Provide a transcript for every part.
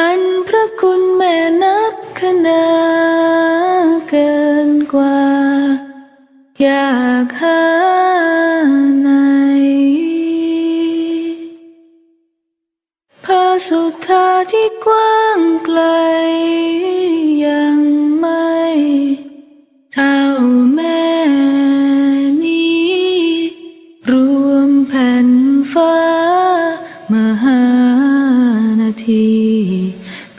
อันพระคุณแม่นับขนาเกินกว่า อยากหาไหนพระสุธาที่กว้างไกลยังไม่เท่าแม่นี้ รวมแผ่นฟ้ามหานาที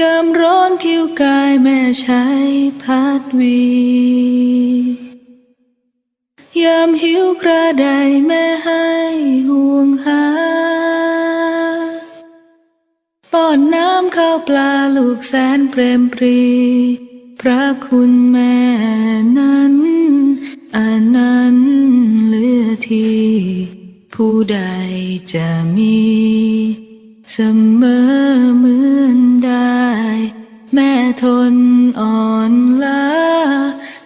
ยามร้อนผิวกายแม่ใช้พัดวี ยามหิวกระไดแม่ให้ห่วงหา ป้อนน้ำข้าวปลาลูกแสนเปรมปรี พระคุณแม่นั้นอันนั้นเลือที่ผู้ใดจะมี เสมอ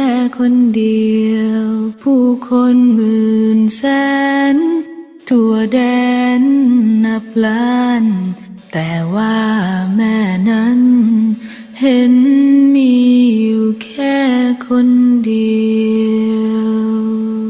่ คนเดียว ผู้คนหมื่นแสน ทั่วแดนนับล้าน แต่ว่าแม่นั้น เห็นมีอยู่แค่คนเดียว